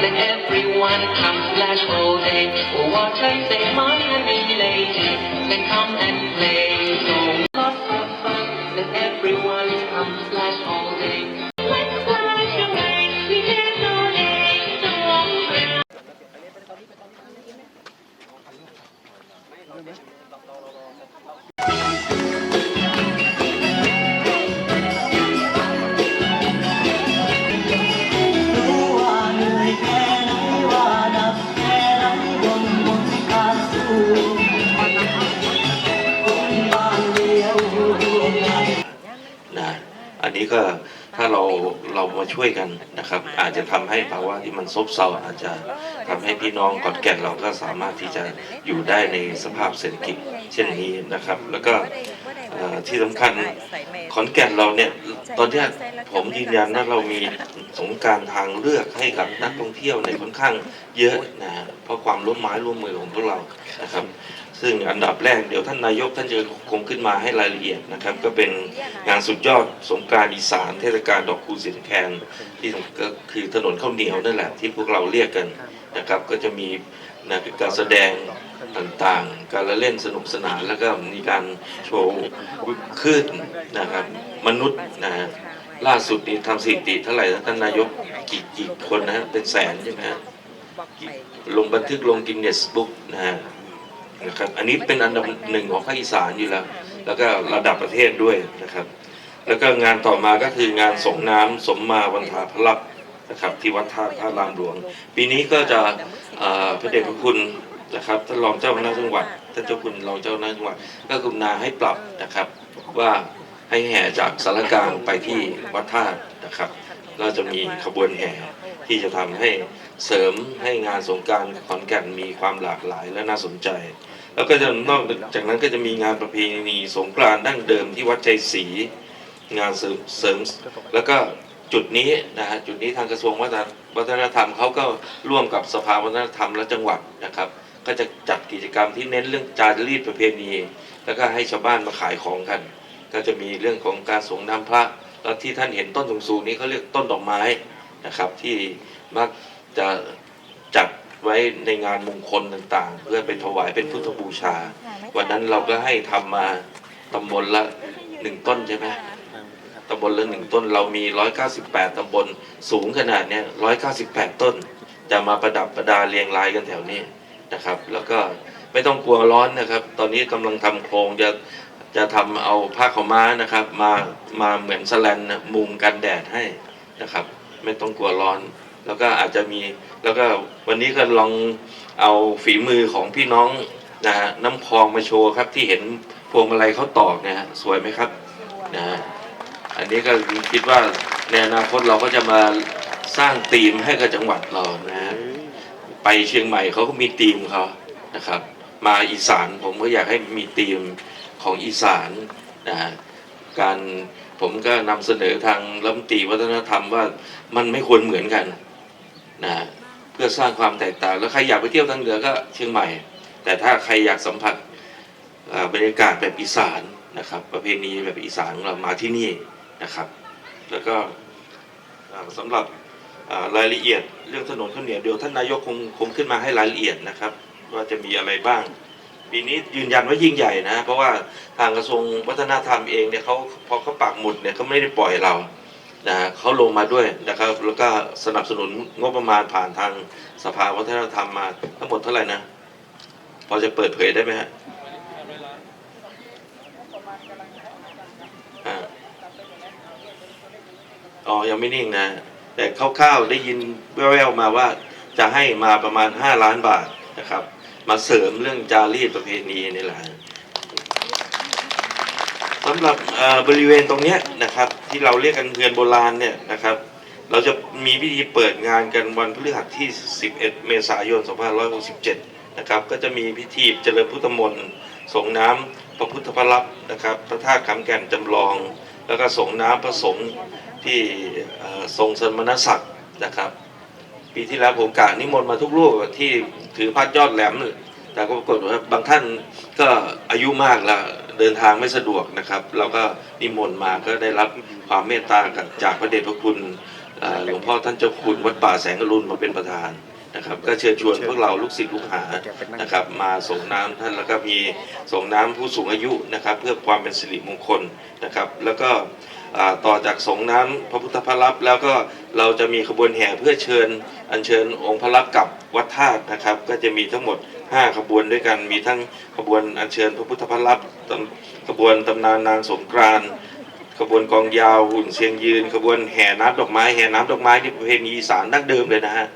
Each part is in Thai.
Let everyone come splash all day. Oh, what I say, my honey lady, then come and play. ก็ถ้าเราเรามาช่วยกันนะครับ อาจจะทำให้ภาวะที่มันซบเซาอาจจะทำให้พี่น้องกอดแก่นเราก็สามารถที่จะอยู่ได้ในสภาพเศรษฐกิจเช่นนี้นะครับ แล้วก็ อ่อที่สำคัญขอนแก่นเราเนี่ย ตอนเนี้ยผมยืนยันว่าเรามีสงกรารทางเลือกให้กับนักท่องเที่ยวในยค่อนข้างเยอะนะฮะเพราะความร่วมไม้ร่วมมือของพวกเรานะครับ ซึ่งอันดับแรกเดี๋ยวท่านนายกท่านจะคงขึ้นมาให้รายละเอียดนะครับ ก็เป็นงานสุดยอดสงกรานต์อีสานเทศกาลดอกคูสินแคนที่ก็คือถนนข้าวเหนียวนั่นแหละที่พวกเราเรียกกันนะครับ ก็จะมีนะการแสดง ต่างๆ การละเล่นสนุกสนานแล้วก็มีการโชว์คลื่นนะครับ มนุษย์นะล่าสุดนี้ทำสถิติเท่าไหร่ท่านนายกกี่กี่คนนะเป็นแสนใช่ไหมฮะลงบันทึกลงกินเนสบุ๊กนะฮะนะครับอันนี้เป็นอันดับหนึ่งของภาคอีสานอยู่แล้ว แล้วก็ระดับประเทศด้วยนะครับ แล้วก็งานต่อมาก็คืองานส่งน้ำสมมาวันทาพระลับนะครับที่วัดท่าพระรามหลวง ปีนี้ก็จะพระเดชพระคุณ นะครับท่านรองเจ้าคณะจังหวัดท่านเจ้าคุณรองเจ้าคณะจังหวัดก็กรุณาให้ปรับนะครับว่าให้แห่จากสารกลางไปที่วัดท่านะครับเราจะมีขบวนแห่ที่จะทำให้เสริมให้งานสงการขอนแก่นมีความหลากหลายและน่าสนใจ แล้วก็จะนอกจากนั้นก็จะมีงานประเพณีสงกรานต์ดั้งเดิมที่วัดใจศรีงานเสริมเสริมแล้วก็จุดนี้นะฮะจุดนี้ทางกระทรวงวัฒนวัฒนธรรมเขาก็ร่วมกับสภาวัฒนธรรมและจังหวัดนะครับ ก็จะจัดกิจกรรมที่เน้นเรื่องจารีตประเพณี แล้วก็ให้ชาวบ้านมาขายของกัน ก็จะมีเรื่องของการส่งน้ำพระแล้วที่ท่านเห็นต้นสูงๆนี้เขาเรียกต้นดอกไม้นะครับ ที่มักจะจัดไว้ในงานมงคลต่างๆ เพื่อไปถวายเป็นพุทธบูชา วันนั้นเราก็ให้ทำมาตำบลละหนึ่งต้นใช่ไหมตำบลละหนึ่งต้นเรามีร้อยเก้าสิบแปดตำบลสูงขนาดเนี้ยร้อยเก้าสิบแปดต้น จะมาประดับประดาเรียงรายกันแถวนี้ นะครับ แล้วก็ไม่ต้องกลัวร้อนนะครับ ตอนนี้กำลังทำโครงจะจะทำเอาผ้าขาวม้านะครับ มามาเหมือนสแลนมุงกันแดดให้นะครับ ไม่ต้องกลัวร้อน แล้วก็อาจจะมีแล้วก็วันนี้ก็ลองเอาฝีมือของพี่น้องนะฮะน้ำคลองมาโชว์ครับที่เห็นพวงมาลัยเขาตอกนะฮะสวยไหมครับนะฮะอันนี้ก็คิดว่าในอนาคตเราก็จะมาสร้างธีมให้กับจังหวัดเรานะฮะ ไปเชียงใหม่เขาก็มีธีมเขานะครับ มาอีสานผมก็อยากให้มีธีมของอีสานนะการผมก็นำเสนอทางรัฐมนตรีวัฒนธรรมว่ามันไม่ควรเหมือนกันนะเพื่อสร้างความแตกต่าง แล้วใครอยากไปเที่ยวทางเหนือก็เชียงใหม่ แต่ถ้าใครอยากสัมผัสบรรยากาศแบบอีสานนะครับ ประเพณีแบบอีสานของเรามาที่นี่นะครับ แล้วก็อ่าสำหรับ รายละเอียดเรื่องถนนข้าวเหนียวเดี๋ยวท่านนายกคงคงขึ้นมาให้รายละเอียดนะครับ ว่าจะมีอะไรบ้าง ปีนี้ยืนยันว่ายิ่งใหญ่นะ เพราะว่าทางกระทรวงวัฒนธรรมเองเนี่ยเขาพอเขาปักหมุดเนี่ยเขาไม่ได้ปล่อยเรานะฮะเขาลงมาด้วยนะครับ แล้วก็สนับสนุนงบประมาณผ่านทางสภาวัฒนธรรมมาทั้งหมดเท่าไหร่นะพอจะเปิดเผยได้ไหมฮะอ่าอ๋อ ยังไม่นิ่งนะ แต่คร่าวๆได้ยินแว่วๆมาว่าจะให้มาประมาณ 5 ล้านบาทนะครับ มาเสริมเรื่องจารีตประเพณีนี่แหละสำหรับบริเวณตรงนี้นะครับ ที่เราเรียกกันเรือนโบราณเนี่ยนะครับ เราจะมีพิธีเปิดงานกันวันพฤหัสที่ 11 เมษายน 2567 นะครับ ก็จะมีพิธีเจริญพุทธมนต์ส่งน้ำพระพุทธพระลับนะครับ พระธาตุคำแก่นจำลอง แล้วก็ส่งน้ำพระสงฆ์ที่ทรงสมณศักดิ์นะครับ ปีที่แล้วผมกะนิมนต์มาทุกรูปที่ถือพัดยอดแหลม แต่ก็ปรากฏว่าบางท่านก็อายุมากแล้วเดินทางไม่สะดวกนะครับ เราก็นิมนต์มาก็ได้รับความเมตตาจากพระเดชพระคุณหลวงพ่อท่านเจ้าคุณวัดป่าแสงอรุณมาเป็นประธาน นะครับก็เชิญชวนพวกเราลูกศิษย์ลูกหานะครับมาส่งน้ำท่านแล้วก็มีส่งน้ำผู้สูงอายุนะครับ เพื่อความเป็นสิริมงคลนะครับ แล้วก็ต่อจากส่งน้ำพระพุทธพระลับแล้วก็เราจะมีขบวนแห่เพื่อเชิญอัญเชิญองค์พระลับกลับวัดธาตุนะครับ ก็จะมีทั้งหมด 5 ขบวนด้วยกันมีทั้งขบวนอัญเชิญพระพุทธพระลับขบวนตำนานนางสงกรานขบวนกองยาวหุ่นเชียงยืน ขบวนแห่น้ำดอกไม้แห่น้ำดอกไม้ที่ประเพณีอีสานดั้งเดิมเลยนะฮะ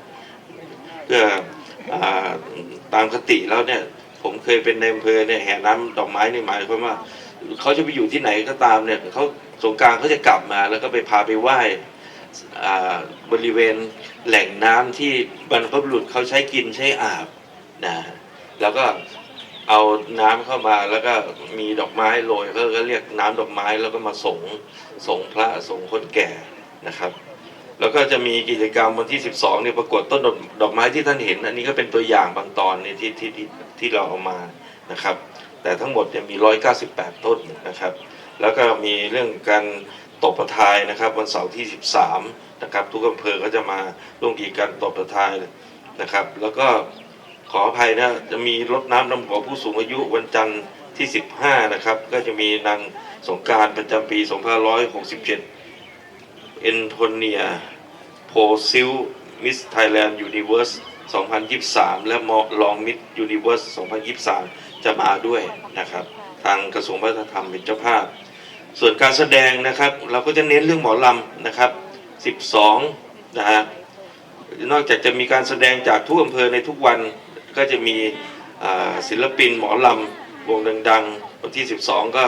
พื่อตามคติแล้วเนี่ยผมเคยเป็นในอำเภอเนี่ยแห่น้ำดอกไม้นี่หมายความว่าเขาจะไปอยู่ที่ไหนก็ตามเนี่ยเขาสงการเขาจะกลับมาแล้วก็ไปพาไปไหว้อ่บริเวณแหล่งน้ำที่บรรพบุรุษเขาใช้กินใช้อาบนะแล้วก็เอาน้ำเข้ามาแล้วก็มีดอกไม้โรยเขาก็เรียกน้ำดอกไม้แล้วก็มาส่งส่งพระส่งคนแก่นะครับ แล้วก็จะมีกิจกรรมวันที่ 12เนี่ยประกวดต้นดอกดอกไม้ที่ท่านเห็น อันนี้ก็เป็นตัวอย่างบางตอนในที่ที่ที่ที่เราเอามานะครับ แต่ทั้งหมดเนี่ยมี 198 ต้นนะครับ แล้วก็มีเรื่องการตบประทายนะครับ วันเสาร์ที่ 13 นะครับ ทุกอำเภอก็จะมาร่วมกิจกรรมตบประทายนะครับ แล้วก็ขออภัยนะจะมีรถน้ำดำหัวผู้สูงอายุวันจันทร์ที่ 15 นะครับ ก็จะมีนางสงการประจำปี 2567 เอนโทเนียโพซิลมิสไทยแลนด์ยูนิเวอร์ส2023 และมอลองมิสยูนิเวอร์ส2023 จะมาด้วยนะครับ ทางกระทรวงวัฒนธรรมเป็นเจ้าภาพ ส่วนการแสดงนะครับ เราก็จะเน้นเรื่องหมอลำนะครับ 12 นะฮะนอกจากจะมีการแสดงจากทุกอำเภอในทุกวันก็จะมีศิลปินหมอลำวงดังๆวันที่ 12 ก็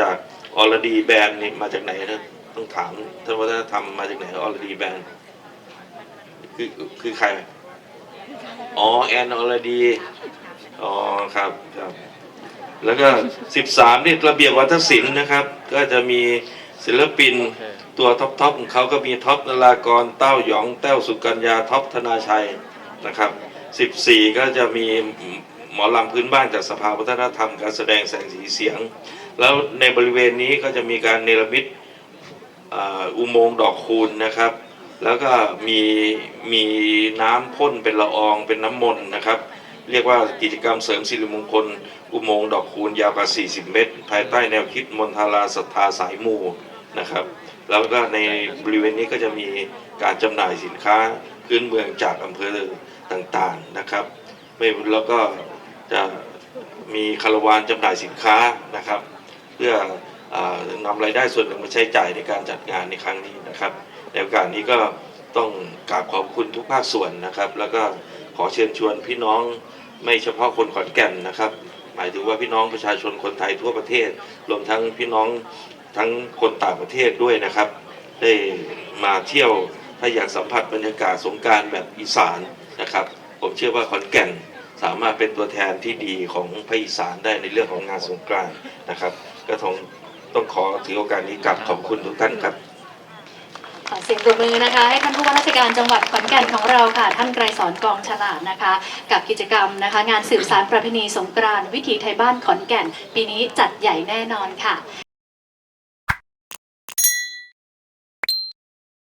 จากอรดีแบรนด์นี่มาจากไหนนะ ต้องถามท่านวัฒนธรรมมาจากไหนออรดีแบนคือคือใคร อ๋อ แอนออรดี อ๋อ ครับครับ แล้วก็13นี่ระเบียบวัฒนศิลป์นะครับ ก็จะมีศิลปินตัวท็อปทอปของเขาก็มีท็อปนรากรเต้าหยองแต้วสุกัญญาท็อปธนาชัยนะครับ 14 ก็จะมีหมอลำพื้นบ้านจากสภาวัฒนธรรม การแสดงแสงสีเสียง แล้วในบริเวณนี้ก็จะมีการเนรมิต อุโมงค์ดอกคูณนะครับ แล้วก็มีมีน้ำพ่นเป็นละอองเป็นน้ำมนต์นะครับ เรียกว่ากิจกรรมเสริมสิริมงคล อุโมงค์ดอกคูณยาวกว่า 40 เมตร ภายใต้แนวคิดมนทาราศรัทธาสายมูนะครับ แล้วก็ในบริเวณนี้ก็จะมีการจำหน่ายสินค้าพื้นเมืองจากอำเภอต่างๆนะครับ ไม่แล้วก็จะมีคารวานจำหน่ายสินค้านะครับ เพื่อ นำรายได้ส่วนหนึ่งมาใช้จ่ายในการจัดงานในครั้งนี้นะครับในโอกาสนี้ก็ต้องกราบขอบคุณทุกภาคส่วนนะครับ แล้วก็ขอเชิญชวนพี่น้องไม่เฉพาะคนขอนแก่นนะครับ หมายถึงว่าพี่น้องประชาชนคนไทยทั่วประเทศ รวมทั้งพี่น้องทั้งคนต่างประเทศด้วยนะครับ ได้มาเที่ยวถ้าอยากสัมผัสบรรยากาศสงการแบบอีสานนะครับ ผมเชื่อว่าขอนแก่นสามารถเป็นตัวแทนที่ดีของภาคอีสานได้ในเรื่องของงานสงกรานต์นะครับ ก็ต้อง ต้องขอถือโอกาสนี้กลับขอบคุณทุกท่านครับขอเสียงปรบมือนะคะให้ท่านผู้ว่าราชการจังหวัดขอนแก่นของเราค่ะท่านไกรสอนกองฉลาดนะคะ กับกิจกรรมนะคะ งานสืบสารประเพณีสงกรานต์วิถีไทยบ้านขอนแก่น ปีนี้จัดใหญ่แน่นอนค่ะ